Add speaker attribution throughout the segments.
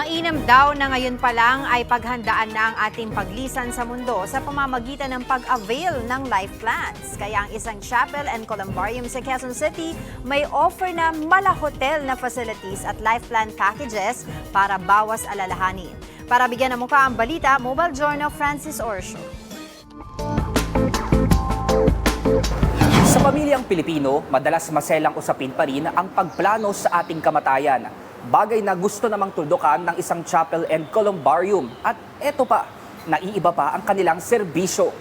Speaker 1: Mainam daw na ngayon pa lang ay paghandaan na ang ating paglisan sa mundo sa pamamagitan ng pag-avail ng life plans. Kaya ang isang chapel and columbarium sa Quezon City may offer na mala hotel na facilities at life plan packages para bawas alalahanin. Para bigyan ng mukha ang balita, Mobile Journal Francis Orsho.
Speaker 2: Sa pamilyang Pilipino, madalas maselang usapin pa rin ang pagplano sa ating kamatayan. Bagay na gusto namang tuldukan ng isang chapel and columbarium. At eto pa, naiiba pa ang kanilang serbisyo.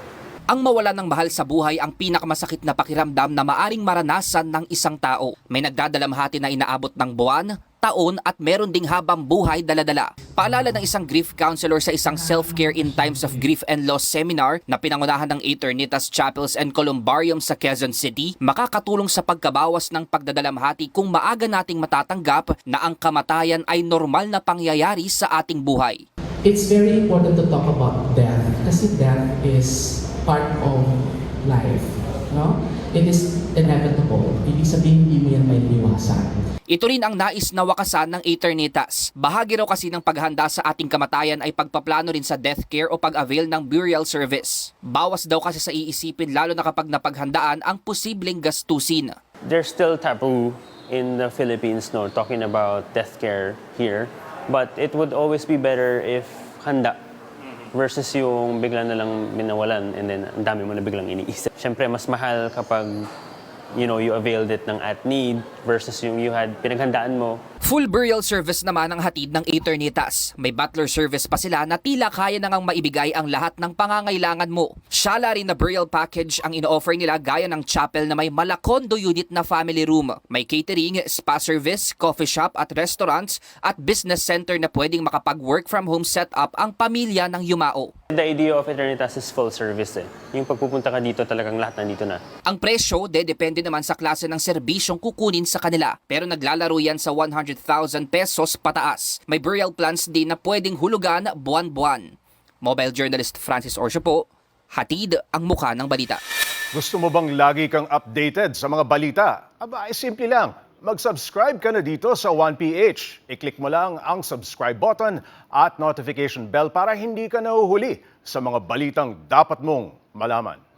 Speaker 2: Ang mawalan ng mahal sa buhay ang pinakamasakit na pakiramdam na maaring maranasan ng isang tao. May nagdadalamhati na inaabot ng buwan, taon at meron ding habang buhay daladala. Paalala ng isang grief counselor sa isang self-care in times of grief and loss seminar na pinangunahan ng Eternitas Chapels and Columbarium sa Quezon City, makakatulong sa pagkabawas ng pagdadalamhati kung maaga nating matatanggap na ang kamatayan ay normal na pangyayari sa ating buhay.
Speaker 3: It's very important to talk about death kasi death is part of life. No? It is inevitable. Ibig sabihin, hindi mo yan may iwasan.
Speaker 2: Ito rin ang nais na wakasan ng Eternitas. Bahagi raw kasi ng paghanda sa ating kamatayan ay pagpaplano rin sa death care o pag-avail ng burial service. Bawas daw kasi sa iisipin lalo na kapag napaghandaan ang posibleng gastusin.
Speaker 4: there's still taboo in the Philippines no talking about death care here but it would always be better if handa versus yung bigla na lang minawalan and then ang dami mo na biglang iniisip. Siyempre mas mahal kapag you know you availed it ng at need versus yung you had pinaghandaan mo
Speaker 2: Full burial service naman ang hatid ng Eternitas. May butler service pa sila na tila kaya na ngang maibigay ang lahat ng pangangailangan mo. Shala rin na burial package ang ino-offer nila gaya ng chapel na may malakondo unit na family room. May catering, spa service, coffee shop at restaurants at business center na pwedeng makapag-work from home setup ang pamilya ng yumao.
Speaker 4: the idea of Eternitas is full service eh. Yung pagpupunta ka dito talagang lahat nandito na.
Speaker 2: Ang presyo, de depende naman sa klase ng serbisyong kukunin sa kanila. Pero naglalaro yan sa 100,000 pesos pataas. May burial plans din na pwedeng hulugan buwan-buwan. Mobile journalist Francis Orsio po, hatid ang muka ng balita.
Speaker 5: Gusto mo bang lagi kang updated sa mga balita? Aba, ay simple lang. Mag-subscribe ka na dito sa 1PH. I-click mo lang ang subscribe button at notification bell para hindi ka nahuhuli sa mga balitang dapat mong malaman.